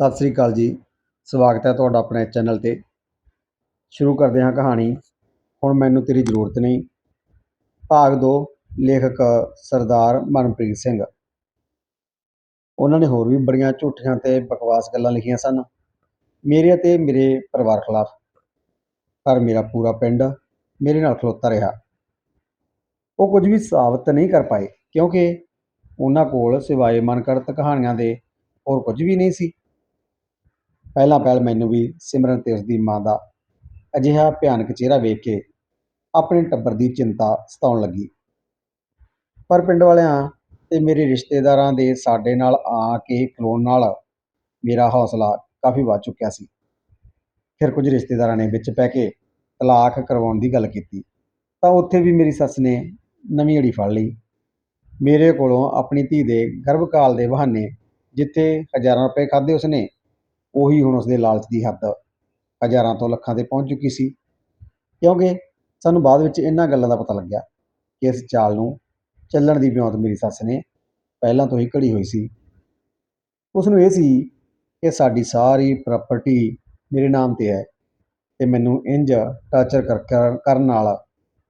ਸਤਿ ਸ੍ਰੀ ਅਕਾਲ ਜੀ। ਸਵਾਗਤ ਹੈ ਤੁਹਾਡਾ ਆਪਣੇ ਚੈਨਲ ਤੇ। ਸ਼ੁਰੂ ਕਰਦੇ ਹਾਂ ਕਹਾਣੀ। ਹੁਣ ਮੈਨੂੰ ਤੇਰੀ ਜ਼ਰੂਰਤ ਨਹੀਂ। ਭਾਗ 2 ਲੇਖਕ ਸਰਦਾਰ ਮਨਪ੍ਰੀਤ ਸਿੰਘ। ਉਹਨਾਂ ਨੇ ਹੋਰ ਵੀ ਬੜੀਆਂ ਝੂਠੀਆਂ ਤੇ ਬਕਵਾਸ ਗੱਲਾਂ ਲਿਖੀਆਂ ਸਨ। ਮੇਰੇ ਅਤੇ ਮੇਰੇ ਪਰਿਵਾਰ ਖਿਲਾਫ। ਪਰ ਮੇਰਾ ਪੂਰਾ ਪਿੰਡ ਮੇਰੇ ਨਾਲ ਖਲੋਤਾ ਰਿਹਾ। ਉਹ ਕੁਝ ਵੀ ਸਾਬਤ ਨਹੀਂ ਕਰ ਪਾਏ, ਕਿਉਂਕਿ ਉਹਨਾਂ ਕੋਲ ਸਿਵਾਏ ਮਨਕਰਤ ਕਹਾਣੀਆਂ ਦੇ ਹੋਰ ਕੁਝ ਵੀ ਨਹੀਂ ਸੀ। ਪਹਿਲਾਂ ਪਹਿਲ ਮੈਨੂੰ ਵੀ ਸਿਮਰਨ ਤੇ ਉਸਦੀ ਮਾਂ ਦਾ ਅਜਿਹਾ ਭਿਆਨਕ ਚਿਹਰਾ ਵੇਖ ਕੇ ਆਪਣੇ ਟੱਬਰ ਦੀ ਚਿੰਤਾ ਸਤਾਉਣ ਲੱਗੀ। ਪਰ ਪਿੰਡ ਵਾਲਿਆਂ ਤੇ ਮੇਰੇ ਰਿਸ਼ਤੇਦਾਰਾਂ ਦੇ ਸਾਡੇ ਨਾਲ ਆ ਕੇ ਖਲੋਣ ਨਾਲ ਮੇਰਾ ਹੌਸਲਾ ਕਾਫੀ ਵੱਧ ਚੁੱਕਿਆ ਸੀ। ਫਿਰ ਕੁਝ ਰਿਸ਼ਤੇਦਾਰਾਂ ਨੇ ਵਿੱਚ ਪੈ ਕੇ ਤਲਾਕ ਕਰਵਾਉਣ ਦੀ ਗੱਲ ਕੀਤੀ। ਤਾਂ ਉੱਥੇ ਵੀ ਮੇਰੀ ਸੱਸ ਨੇ ਨਵੀਂ ਅੜੀ ਫੜ ਲਈ। ਮੇਰੇ ਕੋਲੋਂ ਆਪਣੀ ਧੀ ਦੇ ਗਰਭਕਾਲ ਦੇ ਬਹਾਨੇ ਜਿੱਥੇ ਹਜ਼ਾਰਾਂ ਰੁਪਏ ਖਾਦੇ ਉਸਨੇ ਉਹੀ ਹੁਣ ਉਸਦੇ ਲਾਲਚ ਦੀ ਹੱਦ ਹਜ਼ਾਰਾਂ ਤੋਂ ਲੱਖਾਂ ਤੇ ਪਹੁੰਚ ਚੁੱਕੀ ਸੀ। ਕਿਉਂਕਿ ਸਾਨੂੰ ਬਾਅਦ ਵਿੱਚ ਇਹਨਾਂ ਗੱਲਾਂ ਦਾ ਪਤਾ ਲੱਗਿਆ ਕਿ ਇਸ ਚਾਲ ਨੂੰ ਚੱਲਣ ਦੀ ਵਿਉਂਤ ਮੇਰੀ ਸੱਸ ਨੇ ਪਹਿਲਾਂ ਤੋਂ ਹੀ ਘੜੀ ਹੋਈ ਸੀ। ਉਸ ਨੂੰ ਇਹ ਸੀ ਕਿ ਸਾਡੀ ਸਾਰੀ ਪ੍ਰਾਪਰਟੀ ਮੇਰੇ ਨਾਮ ਤੇ ਹੈ ਤੇ ਮੈਨੂੰ ਇੰਜ ਟਾਰਚਰ ਕਰ ਕਰਨ ਨਾਲ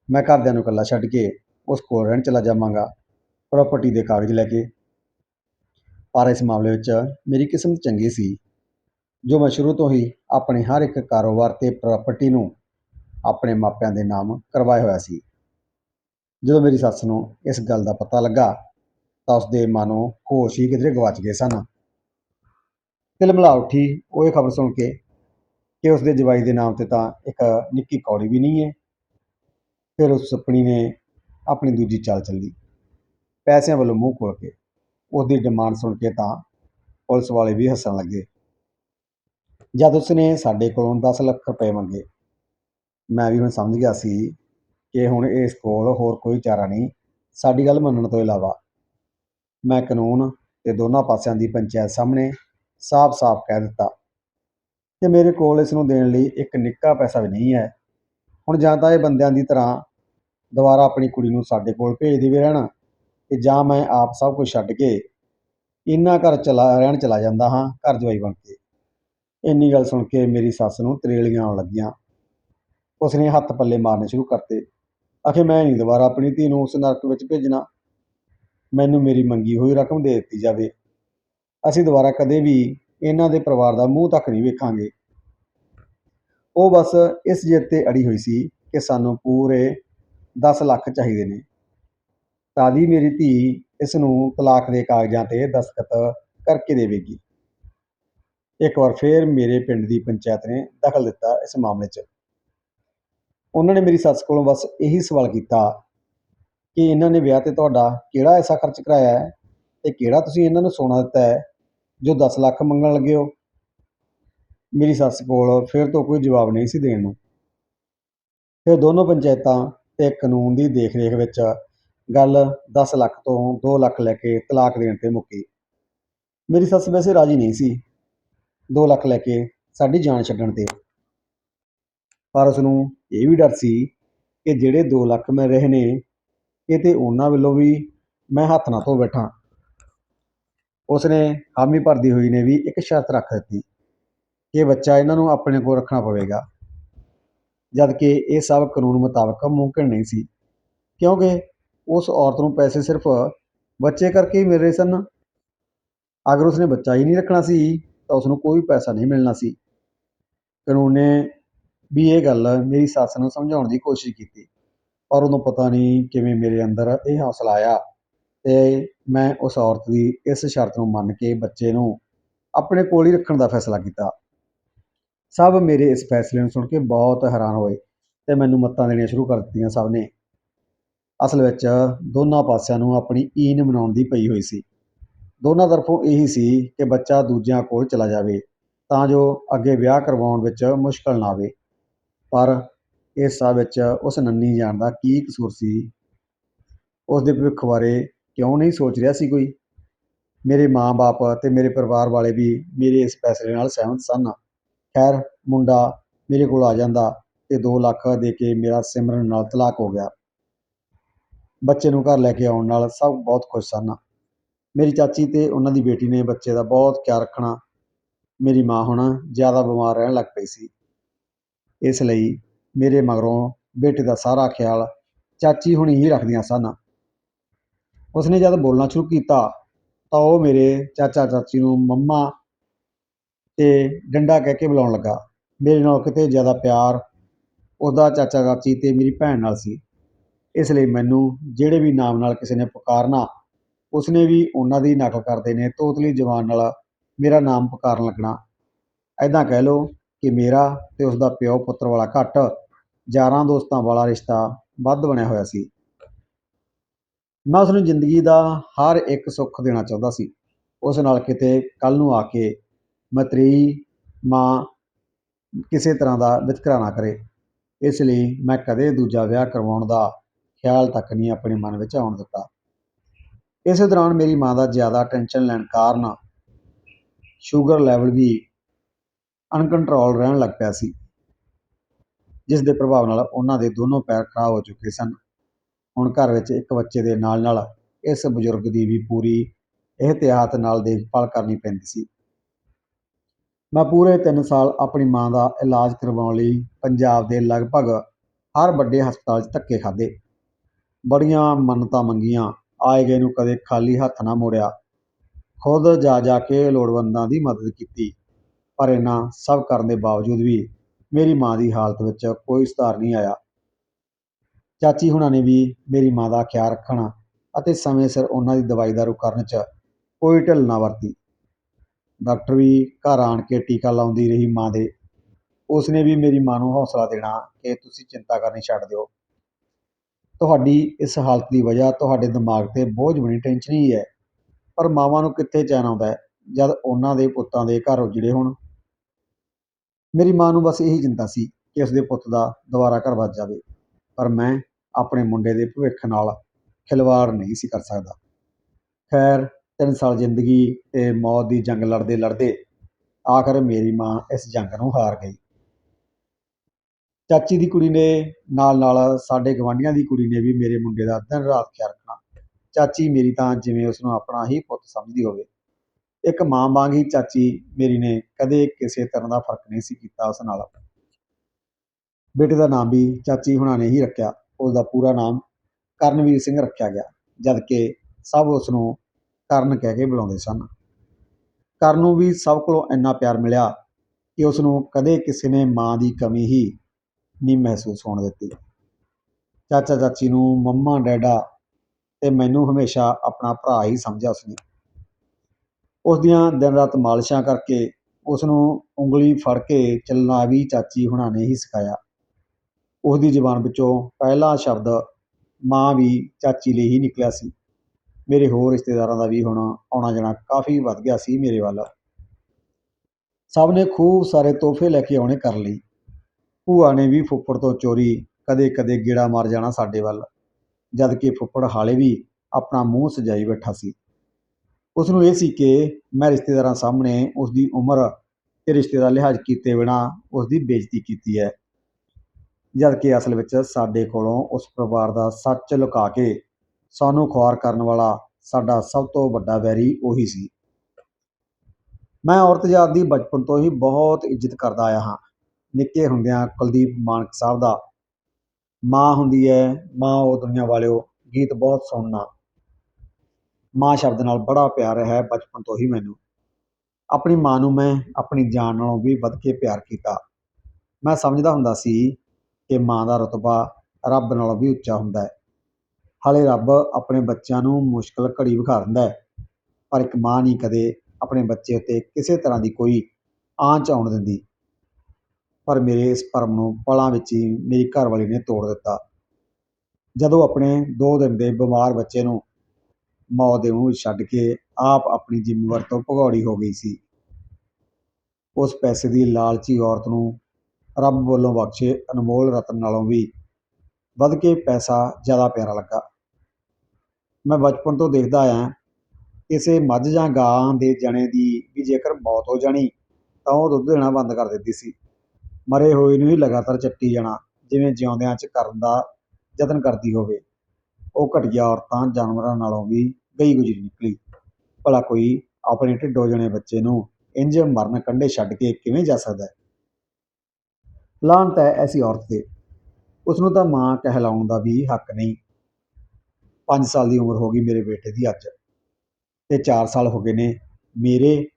ਮੈਂ ਘਰਦਿਆਂ ਨੂੰ ਇਕੱਲਾ ਛੱਡ ਕੇ ਉਸ ਕੋਲ ਰਹਿਣ ਚਲਾ ਜਾਵਾਂਗਾ ਪ੍ਰਾਪਰਟੀ ਦੇ ਕਾਗਜ਼ ਲੈ ਕੇ। ਪਰ ਇਸ ਮਾਮਲੇ ਵਿੱਚ ਮੇਰੀ ਕਿਸਮਤ ਚੰਗੀ ਸੀ ਜੋ ਮੈਂ ਸ਼ੁਰੂ ਤੋਂ ਹੀ ਆਪਣੇ ਹਰ ਇੱਕ ਕਾਰੋਬਾਰ ਅਤੇ ਪ੍ਰਾਪਰਟੀ ਨੂੰ ਆਪਣੇ ਮਾਪਿਆਂ ਦੇ ਨਾਮ ਕਰਵਾਇਆ ਹੋਇਆ ਸੀ। ਜਦੋਂ ਮੇਰੀ ਸੱਸ ਨੂੰ ਇਸ ਗੱਲ ਦਾ ਪਤਾ ਲੱਗਾ ਤਾਂ ਉਸਦੇ ਮਨੋਂ ਹੋਸ਼ ਹੀ ਕਿਧਰੇ ਗਵਾਚ ਗਏ ਸਨ। ਤਿਲਮਲਾ ਉੱਠੀ, ਉਹ ਇਹ ਖਬਰ ਸੁਣ ਕੇ ਕਿ ਉਸਦੇ ਜਵਾਈ ਦੇ ਨਾਮ ਤੇ ਤਾਂ ਇੱਕ ਨਿੱਕੀ ਕੌੜੀ ਵੀ ਨਹੀਂ ਹੈ। ਫਿਰ ਉਸ ਸੁਪਨੀ ਨੇ ਆਪਣੀ ਦੂਜੀ ਚਾਲ ਚੱਲੀ। ਪੈਸਿਆਂ ਵੱਲੋਂ ਮੂੰਹ ਖੋਲ ਕੇ ਉਹਦੀ ਡਿਮਾਂਡ ਸੁਣ ਕੇ ਤਾਂ ਪੁਲਿਸ ਵਾਲੇ ਵੀ ਹੱਸਣ ਲੱਗੇ। ਜਦ ਉਸਨੇ ਸਾਡੇ ਕੋਲੋਂ 10 ਲੱਖ ਰੁਪਏ ਮੰਗੇ, ਮੈਂ ਵੀ ਹੁਣ ਸਮਝ ਗਿਆ ਸੀ ਕਿ ਹੁਣ ਇਸ ਕੋਲ ਹੋਰ ਕੋਈ ਚਾਰਾ ਨਹੀਂ। ਸਾਡੀ ਗੱਲ ਮੰਨਣ ਤੋਂ ਇਲਾਵਾ ਮੈਂ ਕਾਨੂੰਨ ਤੇ ਦੋਨਾਂ ਪਾਸਿਆਂ ਦੀ ਪੰਚਾਇਤ ਸਾਹਮਣੇ ਸਾਫ਼-ਸਾਫ਼ ਕਹਿ ਦਿੱਤਾ ਕਿ ਮੇਰੇ ਕੋਲ ਇਸ ਨੂੰ ਦੇਣ ਲਈ ਇੱਕ ਨਿੱਕਾ ਪੈਸਾ ਵੀ ਨਹੀਂ ਹੈ। ਹੁਣ ਜਾਂ ਤਾਂ ਇਹ ਬੰਦਿਆਂ ਦੀ ਤਰ੍ਹਾਂ ਦੁਬਾਰਾ ਆਪਣੀ ਕੁੜੀ ਨੂੰ ਸਾਡੇ ਕੋਲ ਭੇਜ ਦੇਵੇ ਰਹਿਣ ਤੇ ਜਾਂ ਮੈਂ ਆਪ ਸਭ ਕੁਝ ਛੱਡ ਕੇ ਇਹਨਾਂ ਘਰ ਚਲਾ, ਰਹਿਣ ਚਲਾ ਜਾਂਦਾ ਹਾਂ, ਘਰ ਜਵਾਈ ਬਣ ਕੇ। ਇੰਨੀ ਗੱਲ ਸੁਣ ਕੇ ਮੇਰੀ ਸੱਸ ਨੂੰ ਤਰੇਲੀਆਂ ਆਉਣ ਲੱਗੀਆਂ। ਉਸਨੇ ਹੱਥ ਪੱਲੇ ਮਾਰਨੇ ਸ਼ੁਰੂ ਕਰਤੇ। ਆਖੇ, ਮੈਂ ਨਹੀਂ ਦੁਬਾਰਾ ਆਪਣੀ ਧੀ ਨੂੰ ਉਸ ਨਰਕ ਵਿੱਚ ਭੇਜਣਾ। ਮੈਨੂੰ ਮੇਰੀ ਮੰਗੀ ਹੋਈ ਰਕਮ ਦੇ ਦਿੱਤੀ ਜਾਵੇ। ਅਸੀਂ ਦੁਬਾਰਾ ਕਦੇ ਵੀ ਇਹਨਾਂ ਦੇ ਪਰਿਵਾਰ ਦਾ ਮੂੰਹ ਤੱਕ ਨਹੀਂ ਵੇਖਾਂਗੇ। ਉਹ ਬਸ ਇਸ ਜਿੱਦ ਤੇ ਅੜੀ ਹੋਈ ਸੀ ਕਿ ਸਾਨੂੰ ਪੂਰੇ 10 ਲੱਖ ਚਾਹੀਦੇ ਨੇ। ਤਾਦੀ ਮੇਰੀ ਧੀ ਇਸ ਨੂੰ ਤਲਾਕ ਦੇ ਕਾਗਜ਼ਾਂ ਤੇ ਦਸਤਖਤ ਕਰਕੇ ਦੇਵੇਗੀ। ਇੱਕ ਵਾਰ ਫੇਰ ਮੇਰੇ ਪਿੰਡ ਦੀ ਪੰਚਾਇਤ ਨੇ ਦਖਲ ਦਿੱਤਾ ਇਸ ਮਾਮਲੇ 'ਚ। ਉਹਨਾਂ ਨੇ ਮੇਰੀ ਸੱਸ ਕੋਲੋਂ ਬਸ ਇਹੀ ਸਵਾਲ ਕੀਤਾ ਕਿ ਇਹਨਾਂ ਨੇ ਵਿਆਹ ਤੇ ਤੁਹਾਡਾ ਕਿਹੜਾ ਐਸਾ ਖਰਚ ਕਰਾਇਆ ਹੈ ਤੇ ਕਿਹੜਾ ਤੁਸੀਂ ਇਹਨਾਂ ਨੂੰ ਸੋਨਾ ਦਿੱਤਾ ਹੈ ਜੋ 10 ਲੱਖ ਮੰਗਣ ਲੱਗੇ ਹੋ? ਮੇਰੀ ਸੱਸ ਕੋਲ ਫਿਰ ਤੋਂ ਕੋਈ ਜਵਾਬ ਨਹੀਂ ਸੀ ਦੇਣ ਨੂੰ। ਫਿਰ ਦੋਨੋਂ ਪੰਚਾਇਤਾਂ ਤੇ ਕਾਨੂੰਨ ਦੀ ਦੇਖਰੇਖ ਵਿੱਚ ਗੱਲ 10 ਲੱਖ ਤੋਂ 2 ਲੱਖ ਲੈ ਕੇ ਤਲਾਕ ਦੇਣ ਤੇ ਮੁੱਕੀ। ਮੇਰੀ ਸੱਸ ਵੈਸੇ ਰਾਜੀ ਨਹੀਂ ਸੀ। 2 ਲੱਖ ਲੈ ਕੇ ਸਾਡੀ ਜਾਨ ਛੱਡਣ ਤੇ। ਪਰ ਉਸ ਨੂੰ ਇਹ ਵੀ ਡਰ ਸੀ ਕਿ ਜਿਹੜੇ 2 ਲੱਖ ਮਿਲ ਰਹੇ ਨੇ, ਇਹ ਤੇ ਉਹਨਾਂ ਵੱਲੋਂ ਵੀ ਮੈਂ ਹੱਥ ਨਾ ਧੋ ਬੈਠਾ। ਉਸਨੇ ਹਾਮੀ ਭਰਦੀ ਹੋਈ ਨੇ ਵੀ ਇੱਕ ਸ਼ਰਤ ਰੱਖ ਦਿੱਤੀ ਕਿ ਬੱਚਾ ਇਹਨਾਂ ਨੂੰ ਆਪਣੇ ਕੋਲ ਰੱਖਣਾ ਪਵੇਗਾ। ਜਦ ਕਿ ਇਹ ਸਭ ਕਾਨੂੰਨ ਮੁਤਾਬਕ ਮੁਮਕਿਨ ਨਹੀਂ ਸੀ, ਕਿਉਂਕਿ ਉਸ ਔਰਤ ਨੂੰ ਪੈਸੇ ਸਿਰਫ ਬੱਚੇ ਕਰਕੇ ਹੀ ਮਿਲ ਰਹੇ ਸਨ। ਅਗਰ ਉਸਨੇ ਬੱਚਾ ਹੀ ਨਹੀਂ ਰੱਖਣਾ ਸੀ ਤਾਂ ਉਸ ਨੂੰ ਕੋਈ ਪੈਸਾ ਨਹੀਂ ਮਿਲਣਾ ਸੀ। ਕਾਨੂੰਨ ਨੇ ਵੀ ਇਹ ਗੱਲ ਮੇਰੀ ਸੱਸ ਨੂੰ ਸਮਝਾਉਣ ਦੀ ਕੋਸ਼ਿਸ਼ ਕੀਤੀ, ਪਰ ਉਦੋਂ ਪਤਾ ਨਹੀਂ ਕਿਵੇਂ ਮੇਰੇ ਅੰਦਰ ਇਹ ਹੌਸਲਾ ਆਇਆ ਅਤੇ ਮੈਂ ਉਸ ਔਰਤ ਦੀ ਇਸ ਸ਼ਰਤ ਨੂੰ ਮੰਨ ਕੇ ਬੱਚੇ ਨੂੰ ਆਪਣੇ ਕੋਲ ਹੀ ਰੱਖਣ ਦਾ ਫੈਸਲਾ ਕੀਤਾ। ਸਭ ਮੇਰੇ ਇਸ ਫੈਸਲੇ ਨੂੰ ਸੁਣ ਕੇ ਬਹੁਤ ਹੈਰਾਨ ਹੋਏ ਤੇ ਮੈਨੂੰ ਮੱਤਾਂ ਦੇਣੀਆਂ ਸ਼ੁਰੂ ਕਰ ਦਿੱਤੀਆਂ ਸਭ ਨੇ। ਅਸਲ ਵਿੱਚ ਦੋਨਾਂ ਪਾਸਿਆਂ ਨੂੰ ਆਪਣੀ ਈਨ ਮਨਾਉਣ ਦੀ ਪਈ ਹੋਈ ਸੀ। ਦੋਨਾਂ ਤਰਫੋਂ ਇਹੀ ਸੀ ਕਿ ਬੱਚਾ ਦੂਜਿਆਂ ਕੋਲ ਚਲਾ ਜਾਵੇ, ਤਾਂ ਜੋ ਅੱਗੇ ਵਿਆਹ ਕਰਵਾਉਣ ਵਿੱਚ ਮੁਸ਼ਕਲ ਨਾ ਆਵੇ। ਪਰ ਇਸ ਸਭ ਵਿੱਚ ਉਸ ਨੰਨੀ ਜਾਣ ਦਾ ਕੀ ਕਸੂਰ ਸੀ? ਉਸ ਦੇ ਭਵਿੱਖ ਬਾਰੇ ਕਿਉਂ ਨਹੀਂ ਸੋਚ ਰਿਹਾ ਸੀ ਕੋਈ? ਮੇਰੇ ਮਾਂ-ਬਾਪ ਤੇ ਮੇਰੇ ਪਰਿਵਾਰ ਵਾਲੇ ਵੀ ਮੇਰੇ ਇਸ ਫੈਸਲੇ ਨਾਲ ਸਹਿਮਤ ਸਨ। ਖੈਰ, ਮੁੰਡਾ ਮੇਰੇ ਕੋਲ ਆ ਜਾਂਦਾ ਤੇ 2 ਲੱਖ ਦੇ ਕੇ ਮੇਰਾ ਸਿਮਰਨ ਨਾਲ ਤਲਾਕ ਹੋ ਗਿਆ। ਬੱਚੇ ਨੂੰ ਘਰ ਲੈ ਕੇ ਆਉਣ ਨਾਲ ਸਭ ਬਹੁਤ ਖੁਸ਼ ਸਨ। ਮੇਰੀ ਚਾਚੀ ਅਤੇ ਉਹਨਾਂ ਦੀ ਬੇਟੀ ਨੇ ਬੱਚੇ ਦਾ ਬਹੁਤ ਖਿਆਲ ਰੱਖਣਾ ਮੇਰੀ ਮਾਂ ਹੁਣ ਜ਼ਿਆਦਾ ਬਿਮਾਰ ਰਹਿਣ ਲੱਗ ਪਈ ਸੀ। ਇਸ ਲਈ ਮੇਰੇ ਮਗਰੋਂ ਬੇਟੇ ਦਾ ਸਾਰਾ ਖਿਆਲ ਚਾਚੀ ਹੁਣੀ ਹੀ ਰੱਖਦੀਆਂ ਸਨ। ਉਸਨੇ ਜਦ ਬੋਲਣਾ ਸ਼ੁਰੂ ਕੀਤਾ ਤਾਂ ਉਹ ਮੇਰੇ ਚਾਚਾ ਚਾਚੀ ਨੂੰ ਮੰਮਾ ਤੇ ਡੰਡਾ ਕਹਿ ਕੇ ਬੁਲਾਉਣ ਲੱਗਾ। ਮੇਰੇ ਨਾਲ ਕਿਤੇ ਜ਼ਿਆਦਾ ਪਿਆਰ ਉਹਦਾ ਚਾਚਾ ਚਾਚੀ ਤੇ ਮੇਰੀ ਭੈਣ ਨਾਲ ਸੀ। ਇਸ ਲਈ ਮੈਨੂੰ ਜਿਹੜੇ ਵੀ ਨਾਮ ਨਾਲ ਕਿਸੇ ਨੇ ਪੁਕਾਰਨਾ ਉਸਨੇ ਵੀ ਉਹਨਾਂ ਦੀ ਨਕਲ ਕਰਦੇ ਨੇ ਤੋਤਲੀ ਜ਼ਬਾਨ ਨਾਲ ਮੇਰਾ ਨਾਮ ਪੁਕਾਰਨ ਲੱਗਣਾ। ਐਦਾਂ ਕਹਿ ਲਓ ਕਿ ਮੇਰਾ ਤੇ ਉਸਦਾ ਪਿਓ ਪੁੱਤਰ ਵਾਲਾ ਘੱਟ ਯਾਰਾਂ ਦੋਸਤਾਂ ਵਾਲਾ ਰਿਸ਼ਤਾ ਵੱਧ ਬਣਿਆ ਹੋਇਆ ਸੀ। ਮੈਂ ਉਸ ਨੂੰ ਜ਼ਿੰਦਗੀ ਦਾ ਹਰ ਇੱਕ ਸੁੱਖ ਦੇਣਾ ਚਾਹੁੰਦਾ ਸੀ। ਉਸ ਨਾਲ ਕਿਤੇ ਕੱਲ ਨੂੰ ਆ ਕੇ ਮਤਰੀ ਮਾਂ ਕਿਸੇ ਤਰ੍ਹਾਂ ਦਾ ਵਿਤਕਰਾ ਨਾ ਕਰੇ। ਇਸ ਲਈ ਮੈਂ ਕਦੇ ਦੂਜਾ ਵਿਆਹ ਕਰਵਾਉਣ ਦਾ ਖਿਆਲ ਤੱਕ ਨਹੀਂ ਆਪਣੇ ਮਨ ਵਿੱਚ ਆਉਣ ਦਿੱਤਾ। ਇਸੇ ਦੌਰਾਨ ਮੇਰੀ ਮਾਂ ਦਾ ਜ਼ਿਆਦਾ ਟੈਨਸ਼ਨ ਲੈਣ ਕਾਰਨ ਸ਼ੂਗਰ ਲੈਵਲ ਵੀ ਅਨਕੰਟਰੋਲ ਰਹਿਣ ਲੱਗ ਪਿਆ ਸੀ, ਜਿਸ ਦੇ ਪ੍ਰਭਾਵ ਨਾਲ ਉਹਨਾਂ ਦੇ ਦੋਨੋਂ ਪੈਰ ਖਰਾਬ ਹੋ ਚੁੱਕੇ ਸਨ। ਹੁਣ ਘਰ ਵਿੱਚ ਇੱਕ ਬੱਚੇ ਦੇ ਨਾਲ ਨਾਲ ਇਸ ਬਜ਼ੁਰਗ ਦੀ ਵੀ ਪੂਰੀ ਇਹਤਿਆਤ ਨਾਲ ਦੇਖਭਾਲ ਕਰਨੀ ਪੈਂਦੀ ਸੀ। ਮੈਂ ਪੂਰੇ 3 ਸਾਲ ਆਪਣੀ ਮਾਂ ਦਾ ਇਲਾਜ ਕਰਵਾਉਣ ਲਈ ਪੰਜਾਬ ਦੇ ਲਗਭਗ ਹਰ ਵੱਡੇ ਹਸਪਤਾਲ 'ਚ ਧੱਕੇ ਖਾਦੇ ਬੜੀਆਂ ਮੰਨਤਾਂ ਮੰਗੀਆਂ ਆਏ ਗਏ ਨੂੰ ਕਦੇ ਖਾਲੀ ਹੱਥ ਨਾ ਮੋੜਿਆ। ਖੁਦ ਜਾ ਜਾ ਕੇ ਲੋੜਵੰਦਾਂ ਦੀ ਮਦਦ ਕੀਤੀ। ਪਰ ਇਹਨਾਂ ਸਭ ਕਰਨ ਦੇ ਬਾਵਜੂਦ ਵੀ ਮੇਰੀ ਮਾਂ ਦੀ ਹਾਲਤ ਵਿੱਚ ਕੋਈ ਸੁਧਾਰ ਨਹੀਂ ਆਇਆ। ਚਾਚੀ ਹੁਣਾਂ ਨੇ ਵੀ ਮੇਰੀ ਮਾਂ ਦਾ ਖਿਆਲ ਰੱਖਣ ਅਤੇ ਸਮੇਂ ਸਿਰ ਉਹਨਾਂ ਦੀ ਦਵਾਈ ਦਾਰੂ ਕਰਨ 'ਚ ਕੋਈ ਢਿੱਲ ਨਾ ਵਰਤੀ। ਡਾਕਟਰ ਵੀ ਘਰ ਆਣ ਕੇ ਟੀਕਾ ਲਾਉਂਦੀ ਰਹੀ ਮਾਂ ਦੇ। ਉਸਨੇ ਵੀ ਮੇਰੀ ਮਾਂ ਨੂੰ ਹੌਸਲਾ ਦੇਣਾ ਕਿ ਤੁਸੀਂ ਚਿੰਤਾ ਕਰਨੀ ਛੱਡ ਦਿਓ। ਤੁਹਾਡੀ ਇਸ ਹਾਲਤ ਦੀ ਵਜ੍ਹਾ ਤੁਹਾਡੇ ਦਿਮਾਗ ਤੇ ਬੋਝ ਬਣੀ ਟੈਨਸ਼ਨ ਹੀ ਹੈ। ਪਰ ਮਾਵਾਂ ਨੂੰ ਕਿੱਥੇ ਚੈਨ ਆਉਂਦਾ ਜਦ ਉਹਨਾਂ ਦੇ ਪੁੱਤਾਂ ਦੇ ਘਰ ਉਜੜੇ ਹੋਣ? ਮੇਰੀ ਮਾਂ ਨੂੰ ਬਸ ਇਹੀ ਚਿੰਤਾ ਸੀ ਕਿ ਉਸਦੇ ਪੁੱਤ ਦਾ ਦੁਬਾਰਾ ਘਰ ਵੱਜ ਜਾਵੇ, ਪਰ ਮੈਂ ਆਪਣੇ ਮੁੰਡੇ ਦੇ ਭਵਿੱਖ ਨਾਲ ਖਿਲਵਾੜ ਨਹੀਂ ਸੀ ਕਰ ਸਕਦਾ। ਖੈਰ, ਤਿੰਨ ਸਾਲ ਜ਼ਿੰਦਗੀ ਤੇ ਮੌਤ ਦੀ ਜੰਗ ਲੜਦੇ ਲੜਦੇ ਆਖਰ ਮੇਰੀ ਮਾਂ ਇਸ ਜੰਗ ਨੂੰ ਹਾਰ ਗਈ। ਚਾਚੀ ਦੀ ਕੁੜੀ ਨੇ, ਨਾਲ ਨਾਲ ਸਾਡੇ ਗਵਾਂਢੀਆਂ ਦੀ ਕੁੜੀ ਨੇ ਵੀ ਮੇਰੇ ਮੁੰਡੇ ਦਾ ਦਿਨ ਰਾਤ ਖਿਆਲ ਰੱਖਣਾ। ਚਾਚੀ ਮੇਰੀ ਤਾਂ ਜਿਵੇਂ ਉਸ ਨੂੰ ਆਪਣਾ ਹੀ ਪੁੱਤ ਸਮਝਦੀ ਹੋਵੇ। ਇੱਕ ਮਾਂ ਵਾਂਗ ਹੀ ਚਾਚੀ ਮੇਰੀ ਨੇ ਕਦੇ ਕਿਸੇ ਤਰ੍ਹਾਂ ਦਾ ਫ਼ਰਕ ਨਹੀਂ ਸੀ ਕੀਤਾ ਉਸ ਨਾਲ। ਬੇਟੇ ਦਾ ਨਾਮ ਵੀ ਚਾਚੀ ਹੁਣਾਂ ਨੇ ਹੀ ਰੱਖਿਆ। ਉਸ ਦਾ ਪੂਰਾ ਨਾਮ ਕਰਨਵੀਰ ਸਿੰਘ ਰੱਖਿਆ ਗਿਆ, ਜਦ ਕਿ ਸਭ ਉਸ ਨੂੰ ਕਰਨ ਕਹਿ ਕੇ ਬੁਲਾਉਂਦੇ ਸਨ। ਕਰਨ ਨੂੰ ਵੀ ਸਭ ਕੋਲੋਂ ਇੰਨਾ ਪਿਆਰ ਮਿਲਿਆ ਕਿ ਉਸ ਨੂੰ ਕਦੇ ਕਿਸੇ ਨੇ ਮਾਂ ਦੀ ਕਮੀ ਹੀ ਨਹੀਂ ਮਹਿਸੂਸ ਹੋਣ ਦਿੱਤੀ। ਚਾਚਾ ਚਾਚੀ ਨੂੰ ਮੰਮਾ, ਡੈਡਾ ਤੇ ਮੈਨੂੰ ਹਮੇਸ਼ਾ ਆਪਣਾ ਭਰਾ ਹੀ ਸਮਝਿਆ ਉਸਨੇ। ਉਸ ਦੀਆਂ ਦਿਨ ਰਾਤ ਮਾਲਿਸ਼ਾਂ ਕਰਕੇ ਉਸ ਨੂੰ ਉਂਗਲੀ ਫੜ ਕੇ ਚੱਲਣਾ ਵੀ ਚਾਚੀ ਹੁਣਾਂ ਨੇ ਹੀ ਸਿਖਾਇਆ। ਉਸ ਦੀ ਜ਼ੁਬਾਨ ਵਿੱਚੋਂ ਪਹਿਲਾ ਸ਼ਬਦ ਮਾਂ ਵੀ ਚਾਚੀ ਲਈ ਹੀ ਨਿਕਲਿਆ ਸੀ। ਮੇਰੇ ਹੋਰ ਰਿਸ਼ਤੇਦਾਰਾਂ ਦਾ ਵੀ ਹੁਣ ਆਉਣਾ ਜਾਣਾ ਕਾਫੀ ਵੱਧ ਗਿਆ ਸੀ ਮੇਰੇ ਵੱਲ। ਸਭ ਨੇ ਖੂਬ ਸਾਰੇ ਤੋਹਫੇ ਲੈ ਕੇ ਆਉਣੇ ਕਰ ਲਈ ਭੂਆ ਨੇ ਵੀ ਫੁੱਫੜ ਤੋਂ ਚੋਰੀ ਕਦੇ-ਕਦੇ ਗੇੜਾ ਮਾਰ ਜਾਣਾ ਸਾਡੇ ਵੱਲ। ਜਦ ਕਿ ਫੁੱਫੜ ਹਾਲੇ ਵੀ ਆਪਣਾ ਮੂੰਹ ਸਜਾਈ ਬੈਠਾ ਸੀ। ਉਸ ਨੂੰ ਇਹ ਸੀ ਕਿ ਮੈਂ ਰਿਸ਼ਤੇਦਾਰਾਂ ਸਾਹਮਣੇ ਉਸ ਦੀ ਉਮਰ ਤੇ ਰਿਸ਼ਤੇ ਦਾ ਲਿਹਾਜ਼ ਕੀਤੇ ਬਿਨਾ ਉਸ ਦੀ ਬੇਇੱਜ਼ਤੀ ਕੀਤੀ ਹੈ। ਜਦ ਕਿ ਅਸਲ ਵਿੱਚ ਸਾਡੇ ਕੋਲੋਂ ਉਸ ਪਰਿਵਾਰ ਦਾ ਸੱਚ ਲੁਕਾ ਕੇ ਸਾਨੂੰ ਖੁਆਰ ਕਰਨ ਵਾਲਾ ਸਾਡਾ ਸਭ ਤੋਂ ਵੱਡਾ ਵੈਰੀ ਉਹੀ ਸੀ। ਮੈਂ ਔਰਤ ਜਾਤ ਦੀ ਬਚਪਨ ਤੋਂ ਹੀ ਬਹੁਤ ਇੱਜ਼ਤ ਕਰਦਾ ਆਇਆ ਹਾਂ। ਨਿੱਕੇ ਹੁੰਦਿਆਂ ਕੁਲਦੀਪ ਮਾਨਕ ਸਾਹਿਬ ਦਾ ਮਾਂ ਹੁੰਦੀ ਹੈ, ਮਾਂ ਉਹ ਦੁਨੀਆ ਵਾਲਿਓ, ਗੀਤ ਬਹੁਤ ਸੁਣਨਾ। ਮਾਂ ਸ਼ਬਦ ਨਾਲ ਬੜਾ ਪਿਆਰ ਹੈ ਬਚਪਨ ਤੋਂ ਹੀ ਮੈਨੂੰ। ਆਪਣੀ ਮਾਂ ਨੂੰ ਮੈਂ ਆਪਣੀ ਜਾਨ ਨਾਲੋਂ ਵੀ ਵੱਧ ਕੇ ਪਿਆਰ ਕੀਤਾ। ਮੈਂ ਸਮਝਦਾ ਹੁੰਦਾ ਸੀ ਕਿ ਮਾਂ ਦਾ ਰਤਬਾ ਰੱਬ ਨਾਲੋਂ ਵੀ ਉੱਚਾ ਹੁੰਦਾ ਹੈ। ਹਾਲੇ ਰੱਬ ਆਪਣੇ ਬੱਚਿਆਂ ਨੂੰ ਮੁਸ਼ਕਲ ਘੜੀ ਵਿਖਾ ਦਿੰਦਾ ਹੈ, ਪਰ ਇੱਕ ਮਾਂ ਨਹੀਂ ਕਦੇ ਆਪਣੇ ਬੱਚੇ ਉੱਤੇ ਕਿਸੇ ਤਰ੍ਹਾਂ ਦੀ ਕੋਈ ਆਂਚ ਆਉਣ ਦਿੰਦੀ। ਪਰ ਮੇਰੇ ਇਸ ਭਰਮ ਨੂੰ ਪਲਾਂ ਵਿੱਚ ਹੀ ਮੇਰੀ ਘਰਵਾਲੀ ਨੇ ਤੋੜ ਦਿੱਤਾ। ਜਦੋਂ ਆਪਣੇ ਦੋ ਦਿਨ ਦੇ ਬਿਮਾਰ ਬੱਚੇ ਨੂੰ ਮੌਤ ਦੇ ਮੂੰਹ ਛੱਡ ਕੇ ਆਪ ਆਪਣੀ ਜ਼ਿੰਮੇਵਾਰੀ ਤੋਂ ਭਗੌੜੀ ਹੋ ਗਈ ਸੀ, ਉਸ ਪੈਸੇ ਦੀ ਲਾਲਚੀ ਔਰਤ ਨੂੰ ਰੱਬ ਵੱਲੋਂ ਬਖਸ਼ੇ ਅਨਮੋਲ ਰਤਨ ਨਾਲੋਂ ਵੀ ਵੱਧ ਕੇ ਪੈਸਾ ਜ਼ਿਆਦਾ ਪਿਆਰਾ ਲੱਗਾ। ਮੈਂ ਬਚਪਨ ਤੋਂ ਦੇਖਦਾ ਆਇਆ ਕਿਸੇ ਮੱਝ ਜਾਂ ਗਾਂ ਦੇ ਜਣੇ ਦੀ ਵੀ ਜੇਕਰ ਮੌਤ ਹੋ ਜਾਣੀ ਤਾਂ ਉਹ ਦੁੱਧ ਦੇਣਾ ਬੰਦ ਕਰ ਦਿੰਦੀ ਸੀ। ਮਰੇ ਹੋਏ ਨੂੰ ਹੀ ਲਗਾਤਾਰ ਚੱਟੀ ਜਾਣਾ, ਜਿਵੇਂ ਜਿਉਂਦਿਆਂ 'ਚ ਕਰਨ ਦਾ ਯਤਨ ਕਰਦੀ ਹੋਵੇ। ਉਹ ਘਟੀਆ ਔਰਤਾਂ, ਜਾਨਵਰਾਂ ਨਾਲੋਂ ਵੀ ਗਈ ਗੁਜਰੀ ਨਿਕਲੀ। ਭਲਾ ਕੋਈ ਆਪਣੇ ਢਿੱਡੋਂ ਜਣੇ ਬੱਚੇ ਨੂੰ ਇੰਜ ਮਰਨ ਕੰਢੇ ਛੱਡ ਕੇ ਕਿਵੇਂ ਜਾ ਸਕਦਾ ਹੈ? ਲਾਹਨਤ ਹੈ ਐਸੀ ਔਰਤ ਤੇ ਉਸ ਨੂੰ ਤਾਂ ਮਾਂ ਕਹਿਲਾਉਣ ਦਾ ਵੀ ਹੱਕ ਨਹੀਂ। 5 ਸਾਲ ਦੀ ਉਮਰ ਹੋ ਗਈ ਮੇਰੇ ਬੇਟੇ ਦੀ ਅੱਜ। ਤੇ 4 ਸਾਲ ਹੋ ਗਏ ਨੇ ਮੇਰੇ